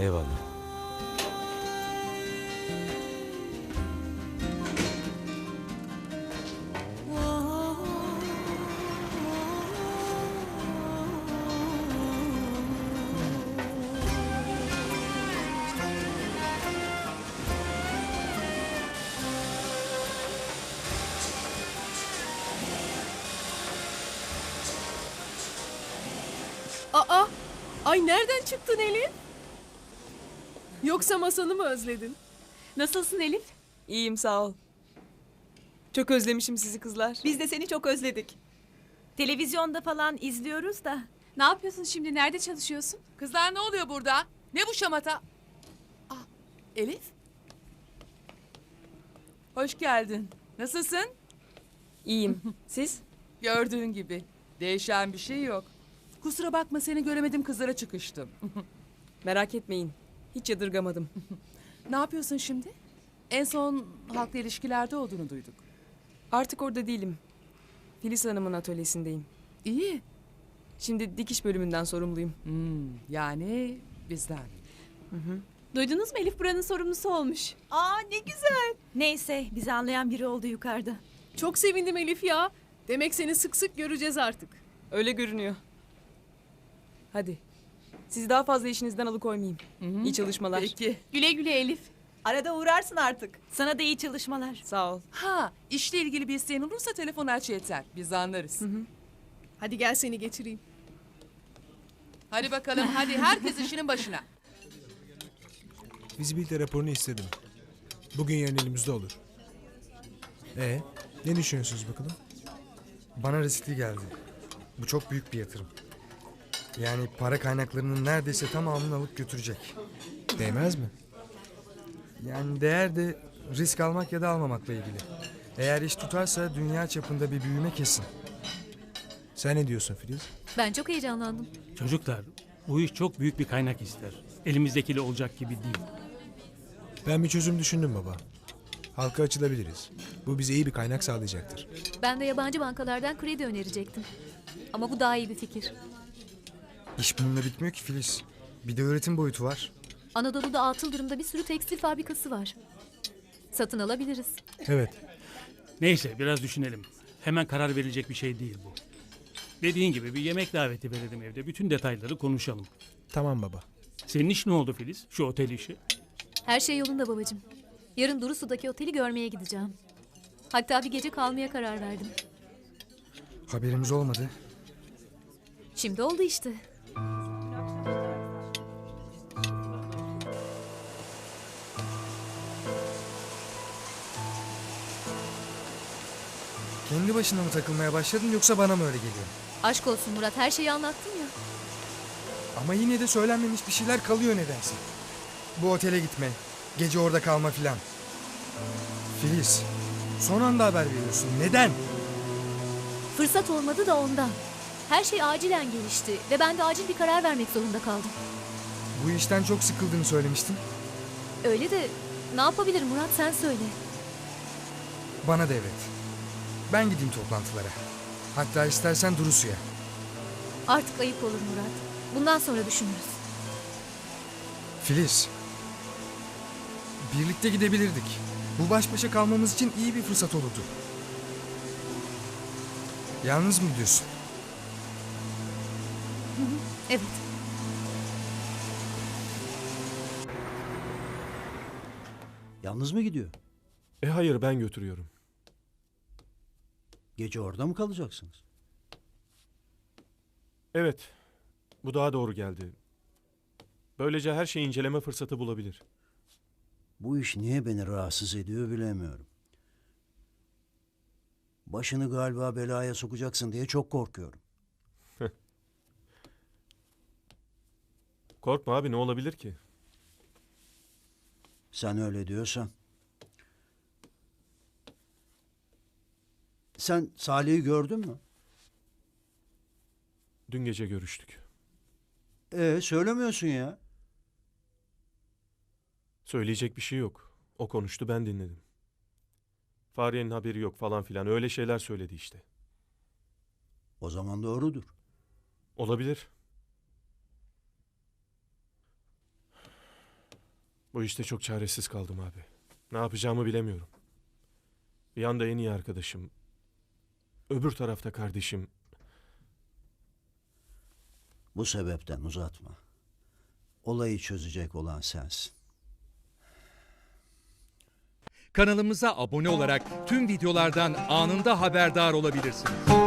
Eyvallah. Aa! Ay nereden çıktın Elif? Yoksa masanı mı özledin? Nasılsın Elif? İyiyim sağ ol. Çok özlemişim sizi kızlar. Biz de seni çok özledik. Televizyonda falan izliyoruz da. Ne yapıyorsun şimdi? Nerede çalışıyorsun? Kızlar ne oluyor burada? Ne bu şamata? Ah, Elif? Hoş geldin. Nasılsın? İyiyim. Siz? Gördüğün gibi. Değişen bir şey yok. Kusura bakma seni göremedim kızlara çıkıştım. Merak etmeyin. Hiç yadırgamadım. ne yapıyorsun şimdi? En son halkla ilişkilerde olduğunu duyduk. Artık orada değilim. Filiz Hanım'ın atölyesindeyim. İyi. Şimdi dikiş bölümünden sorumluyum. Hmm, yani bizden. Duydunuz mu Elif buranın sorumlusu olmuş. Aa ne güzel. Neyse bizi anlayan biri oldu yukarıda. Çok sevindim Elif ya. Demek seni sık sık göreceğiz artık. Öyle görünüyor. Hadi. Sizi daha fazla işinizden alıkoymayayım. İyi çalışmalar. Peki. Güle güle Elif. Arada uğrarsın artık. Sana da iyi çalışmalar. Sağ ol. Ha, işle ilgili bir isteğin olursa telefon aç yeter. Biz anlarız. Hadi gel seni geçireyim. Hadi bakalım hadi herkes işinin başına. Fizibilite raporunu istedim. Bugün yarın elimizde olur. E ne düşünüyorsunuz bakalım? Bana riskli geldi. Bu çok büyük bir yatırım. Yani para kaynaklarının neredeyse tamamını alıp götürecek. Değmez mi? Yani değer de risk almak ya da almamakla ilgili. Eğer iş tutarsa dünya çapında bir büyüme kesin. Sen ne diyorsun Filiz? Ben çok heyecanlandım. Çocuklar, bu iş çok büyük bir kaynak ister. Elimizdekiyle olacak gibi değil. Ben bir çözüm düşündüm baba. Halka açılabiliriz. Bu bize iyi bir kaynak sağlayacaktır. Ben de yabancı bankalardan kredi önerecektim. Ama bu daha iyi bir fikir. İş bununla bitmiyor ki Filiz. Bir de öğretim boyutu var. Anadolu'da atıl durumda bir sürü tekstil fabrikası var. Satın alabiliriz. Evet. Neyse, biraz düşünelim. Hemen karar verilecek bir şey değil bu. Dediğin gibi bir yemek daveti verelim evde. Bütün detayları konuşalım. Tamam baba. Senin iş ne oldu Filiz? Şu otel işi. Her şey yolunda babacığım. Yarın Durusu'daki oteli görmeye gideceğim. Hatta bir gece kalmaya karar verdim. Haberimiz olmadı. Şimdi oldu işte. Kendi başına mı takılmaya başladın yoksa bana mı öyle geliyor? Aşk olsun Murat her şeyi anlattım ya. Ama yine de söylenmemiş bir şeyler kalıyor nedense. Bu otele gitme, gece orada kalma filan. Filiz, son anda haber veriyorsun. Neden? Fırsat olmadı da ondan. Her şey acilen gelişti ve ben de acil bir karar vermek zorunda kaldım. Bu işten çok sıkıldığını söylemiştin. Öyle de ne yapabilirim Murat sen söyle. Bana da evet. Ben gideyim toplantılara. Hatta istersen Durusu'ya. Artık ayıp olur Murat. Bundan sonra düşünürüz. Filiz. Birlikte gidebilirdik. Bu baş başa kalmamız için iyi bir fırsat olurdu. Yalnız mı gidiyorsun? Evet. Yalnız mı gidiyor? E hayır ben götürüyorum. Gece orada mı kalacaksınız? Evet. Bu daha doğru geldi. Böylece her şeyi inceleme fırsatı bulabilir. Bu iş niye beni rahatsız ediyor bilemiyorum. Başını galiba belaya sokacaksın diye çok korkuyorum. Korkma abi ne olabilir ki? Sen öyle diyorsan. Sen Salih'i gördün mü? Dün gece görüştük. Ee söylemiyorsun ya. Söyleyecek bir şey yok. O konuştu ben dinledim. Fahriye'nin haberi yok falan filan öyle şeyler söyledi işte. O zaman doğrudur. Olabilir. Bu işte çok çaresiz kaldım abi. Ne yapacağımı bilemiyorum. Bir yanda en iyi arkadaşım. Öbür tarafta kardeşim. Bu sebepten uzatma. Olayı çözecek olan sensin. Kanalımıza abone olarak tüm videolardan anında haberdar olabilirsiniz.